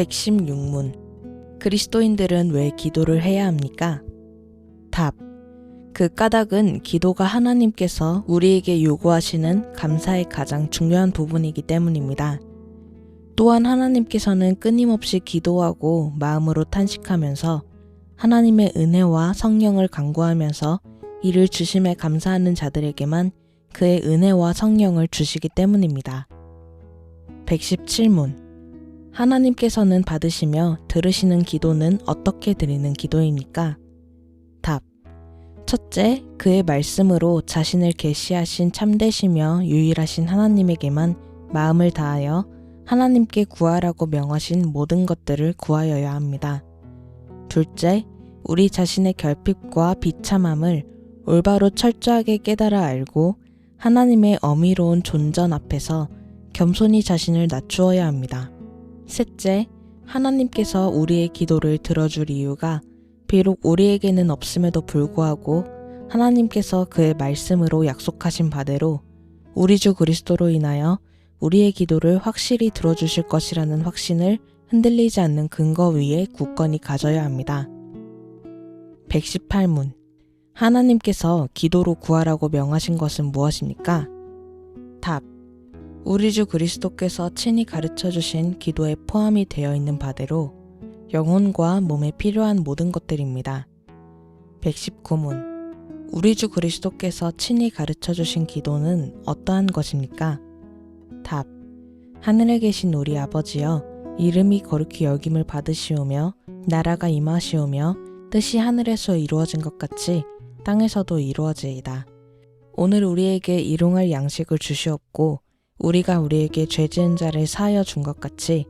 116문 그리스도인들은 왜 기도를 해야 합니까? 답. 그 까닭은 기도가 하나님께서 우리에게 요구하시는 감사의 가장 중요한 부분이기 때문입니다. 또한 하나님께서는 끊임없이 기도하고 마음으로 탄식하면서 하나님의 은혜와 성령을 강구하면서 이를 주심에 감사하는 자들에게만 그의 은혜와 성령을 주시기 때문입니다. 117문 하나님께서는 받으시며 들으시는 기도는 어떻게 드리는 기도입니까? 답. 첫째, 그의 말씀으로 자신을 계시하신 참되시며 유일하신 하나님에게만 마음을 다하여 하나님께 구하라고 명하신 모든 것들을 구하여야 합니다. 둘째, 우리 자신의 결핍과 비참함을 올바로 철저하게 깨달아 알고 하나님의 어미로운 존전 앞에서 겸손히 자신을 낮추어야 합니다. 셋째, 하나님께서 우리의 기도를 들어줄 이유가 비록 우리에게는 없음에도 불구하고 하나님께서 그의 말씀으로 약속하신 바대로 우리 주 그리스도로 인하여 우리의 기도를 확실히 들어주실 것이라는 확신을 흔들리지 않는 근거 위에 굳건히 가져야 합니다. 118문 하나님께서 기도로 구하라고 명하신 것은 무엇입니까? 답. 우리 주 그리스도께서 친히 가르쳐 주신 기도에 포함이 되어 있는 바대로 영혼과 몸에 필요한 모든 것들입니다. 119문 우리 주 그리스도께서 친히 가르쳐 주신 기도는 어떠한 것입니까? 답. 하늘에 계신 우리 아버지여 이름이 거룩히 여김을 받으시오며 나라가 임하시오며 뜻이 하늘에서 이루어진 것 같이 땅에서도 이루어지이다. 오늘 우리에게 일용할 양식을 주시옵고 우리가 우리에게 죄 지은 자를 사하여 준 것 같이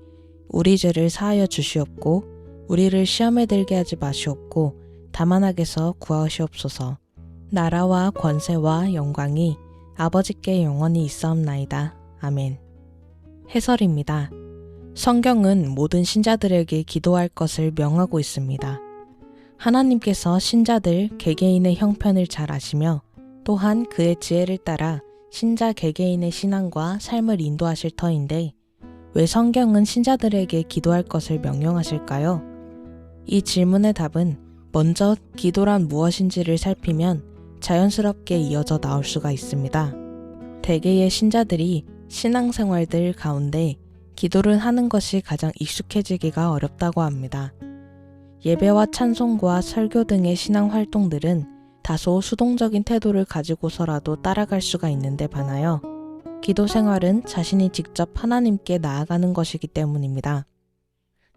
우리 죄를 사하여 주시옵고 우리를 시험에 들게 하지 마시옵고 다만 악에서 구하시옵소서. 나라와 권세와 영광이 아버지께 영원히 있사옵나이다. 아멘. 해설입니다. 성경은 모든 신자들에게 기도할 것을 명하고 있습니다. 하나님께서 신자들 개개인의 형편을 잘 아시며 또한 그의 지혜를 따라 신자 개개인의 신앙과 삶을 인도하실 터인데 왜 성경은 신자들에게 기도할 것을 명령하실까요? 이 질문의 답은 먼저 기도란 무엇인지를 살피면 자연스럽게 이어져 나올 수가 있습니다. 대개의 신자들이 신앙생활들 가운데 기도를 하는 것이 가장 익숙해지기가 어렵다고 합니다. 예배와 찬송과 설교 등의 신앙 활동들은 다소 수동적인 태도를 가지고서라도 따라갈 수가 있는데 반하여 기도 생활은 자신이 직접 하나님께 나아가는 것이기 때문입니다.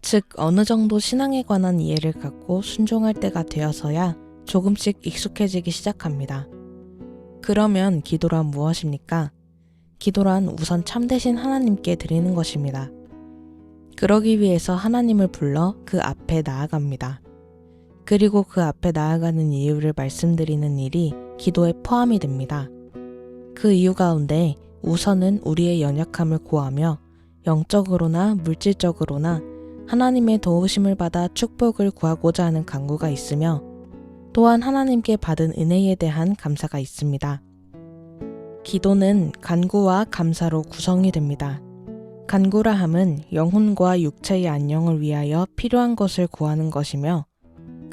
즉, 어느 정도 신앙에 관한 이해를 갖고 순종할 때가 되어서야 조금씩 익숙해지기 시작합니다. 그러면 기도란 무엇입니까? 기도란 우선 참되신 하나님께 드리는 것입니다. 그러기 위해서 하나님을 불러 그 앞에 나아갑니다. 그리고 그 앞에 나아가는 이유를 말씀드리는 일이 기도에 포함이 됩니다. 그 이유 가운데 우선은 우리의 연약함을 고하며 영적으로나 물질적으로나 하나님의 도우심을 받아 축복을 구하고자 하는 간구가 있으며 또한 하나님께 받은 은혜에 대한 감사가 있습니다. 기도는 간구와 감사로 구성이 됩니다. 간구라 함은 영혼과 육체의 안녕을 위하여 필요한 것을 구하는 것이며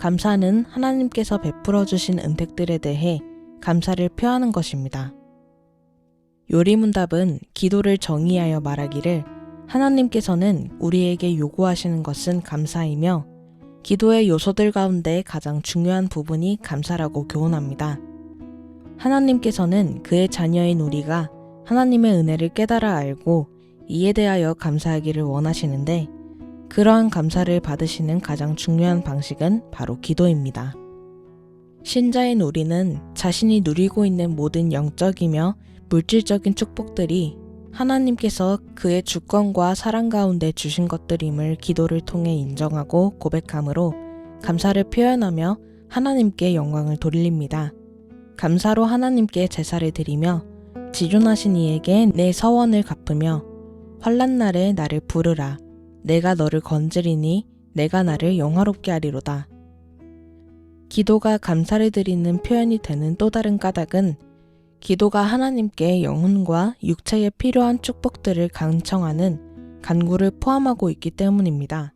감사는 하나님께서 베풀어 주신 은택들에 대해 감사를 표하는 것입니다. 요리문답은 기도를 정의하여 말하기를 하나님께서는 우리에게 요구하시는 것은 감사이며 기도의 요소들 가운데 가장 중요한 부분이 감사라고 교훈합니다. 하나님께서는 그의 자녀인 우리가 하나님의 은혜를 깨달아 알고 이에 대하여 감사하기를 원하시는데 그러한 감사를 받으시는 가장 중요한 방식은 바로 기도입니다. 신자인 우리는 자신이 누리고 있는 모든 영적이며 물질적인 축복들이 하나님께서 그의 주권과 사랑 가운데 주신 것들임을 기도를 통해 인정하고 고백함으로 감사를 표현하며 하나님께 영광을 돌립니다. 감사로 하나님께 제사를 드리며 지존하신 이에게 내 서원을 갚으며 환란 날에 나를 부르라. 내가 너를 건드리니 내가 나를 영화롭게 하리로다. 기도가 감사를 드리는 표현이 되는 또 다른 까닭은 기도가 하나님께 영혼과 육체에 필요한 축복들을 강청하는 간구를 포함하고 있기 때문입니다.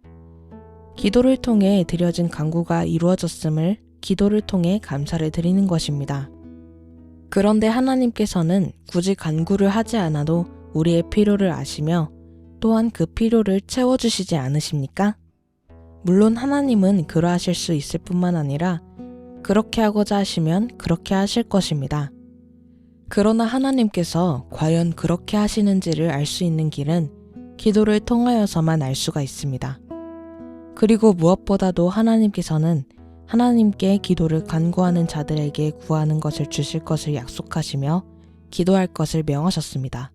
기도를 통해 드려진 간구가 이루어졌음을 기도를 통해 감사를 드리는 것입니다. 그런데 하나님께서는 굳이 간구를 하지 않아도 우리의 필요를 아시며 또한 그 필요를 채워주시지 않으십니까? 물론 하나님은 그러하실 수 있을 뿐만 아니라 그렇게 하고자 하시면 그렇게 하실 것입니다. 그러나 하나님께서 과연 그렇게 하시는지를 알 수 있는 길은 기도를 통하여서만 알 수가 있습니다. 그리고 무엇보다도 하나님께서는 하나님께 기도를 간구하는 자들에게 구하는 것을 주실 것을 약속하시며 기도할 것을 명하셨습니다.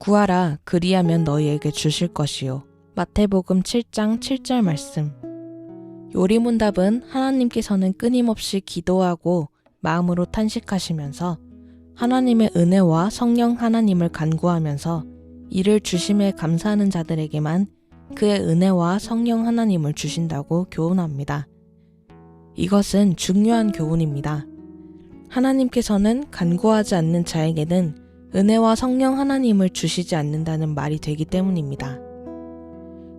구하라 그리하면 너희에게 주실 것이요. 마태복음 7장 7절 말씀. 요리문답은 하나님께서는 끊임없이 기도하고 마음으로 탄식하시면서 하나님의 은혜와 성령 하나님을 간구하면서 이를 주심에 감사하는 자들에게만 그의 은혜와 성령 하나님을 주신다고 교훈합니다. 이것은 중요한 교훈입니다. 하나님께서는 간구하지 않는 자에게는 은혜와 성령 하나님을 주시지 않는다는 말이 되기 때문입니다.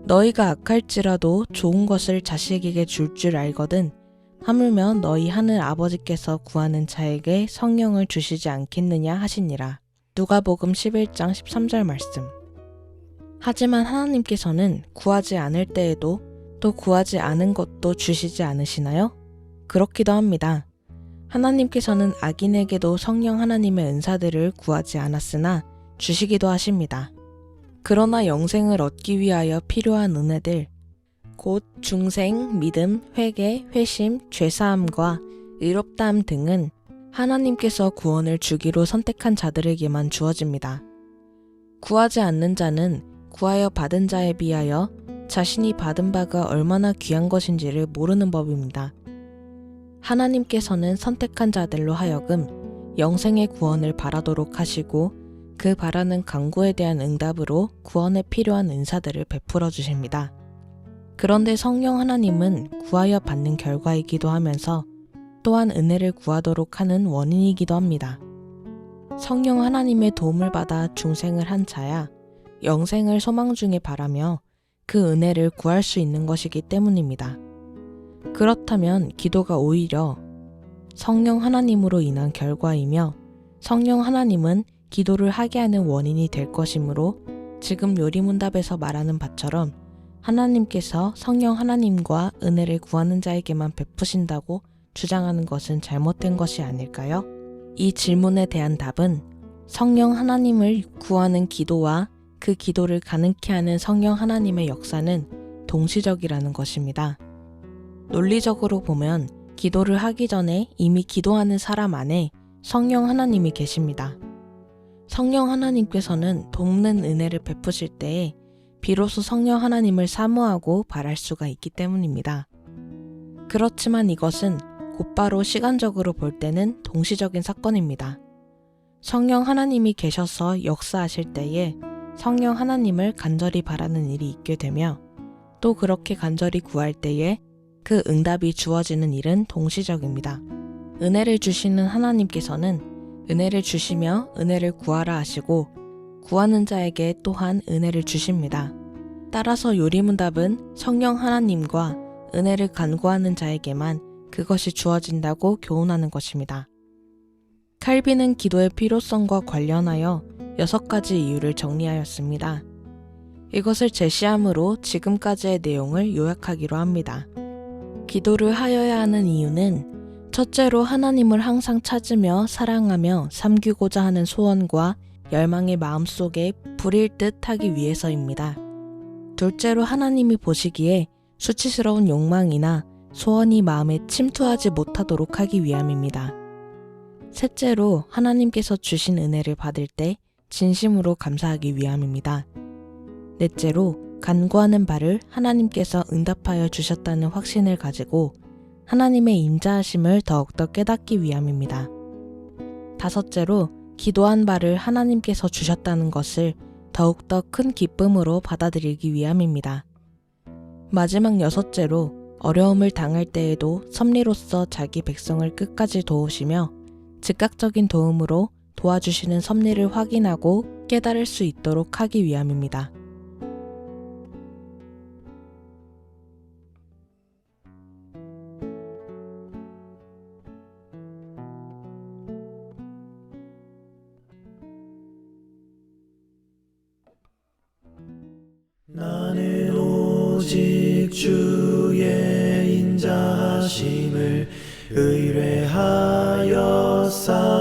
너희가 악할지라도 좋은 것을 자식에게 줄줄 알거든 하물며 너희 하늘 아버지께서 구하는 자에게 성령을 주시지 않겠느냐 하시니라. 누가복음 11장 13절 말씀. 하지만 하나님께서는 구하지 않을 때에도 또 구하지 않은 것도 주시지 않으시나요? 그렇기도 합니다. 하나님께서는 악인에게도 성령 하나님의 은사들을 구하지 않았으나 주시기도 하십니다. 그러나 영생을 얻기 위하여 필요한 은혜들, 곧 중생, 믿음, 회개, 회심, 죄사함과 의롭다함 등은 하나님께서 구원을 주기로 선택한 자들에게만 주어집니다. 구하지 않는 자는 구하여 받은 자에 비하여 자신이 받은 바가 얼마나 귀한 것인지를 모르는 법입니다. 하나님께서는 선택한 자들로 하여금 영생의 구원을 바라도록 하시고 그 바라는 강구에 대한 응답으로 구원에 필요한 은사들을 베풀어 주십니다. 그런데 성령 하나님은 구하여 받는 결과이기도 하면서 또한 은혜를 구하도록 하는 원인이기도 합니다. 성령 하나님의 도움을 받아 중생을 한 자야 영생을 소망 중에 바라며 그 은혜를 구할 수 있는 것이기 때문입니다. 그렇다면 기도가 오히려 성령 하나님으로 인한 결과이며 성령 하나님은 기도를 하게 하는 원인이 될 것이므로 지금 요리문답에서 말하는 바처럼 하나님께서 성령 하나님과 은혜를 구하는 자에게만 베푸신다고 주장하는 것은 잘못된 것이 아닐까요? 이 질문에 대한 답은 성령 하나님을 구하는 기도와 그 기도를 가능케 하는 성령 하나님의 역사는 동시적이라는 것입니다. 논리적으로 보면 기도를 하기 전에 이미 기도하는 사람 안에 성령 하나님이 계십니다. 성령 하나님께서는 돕는 은혜를 베푸실 때에 비로소 성령 하나님을 사모하고 바랄 수가 있기 때문입니다. 그렇지만 이것은 곧바로 시간적으로 볼 때는 동시적인 사건입니다. 성령 하나님이 계셔서 역사하실 때에 성령 하나님을 간절히 바라는 일이 있게 되며 또 그렇게 간절히 구할 때에 그 응답이 주어지는 일은 동시적입니다. 은혜를 주시는 하나님께서는 은혜를 주시며 은혜를 구하라 하시고 구하는 자에게 또한 은혜를 주십니다. 따라서 요리문답은 성령 하나님과 은혜를 간구하는 자에게만 그것이 주어진다고 교훈하는 것입니다. 칼빈은 기도의 필요성과 관련하여 여섯 가지 이유를 정리하였습니다. 이것을 제시함으로 지금까지의 내용을 요약하기로 합니다. 기도를 하여야 하는 이유는 첫째로 하나님을 항상 찾으며 사랑하며 섬기고자 하는 소원과 열망의 마음 속에 불일 듯 하기 위해서입니다. 둘째로 하나님이 보시기에 수치스러운 욕망이나 소원이 마음에 침투하지 못하도록 하기 위함입니다. 셋째로 하나님께서 주신 은혜를 받을 때 진심으로 감사하기 위함입니다. 넷째로 간구하는 바를 하나님께서 응답하여 주셨다는 확신을 가지고 하나님의 임자하심을 더욱더 깨닫기 위함입니다. 다섯째로 기도한 바를 하나님께서 주셨다는 것을 더욱더 큰 기쁨으로 받아들이기 위함입니다. 마지막 여섯째로 어려움을 당할 때에도 섭리로서 자기 백성을 끝까지 도우시며 즉각적인 도움으로 도와주시는 섭리를 확인하고 깨달을 수 있도록 하기 위함입니다. 의뢰하여 싸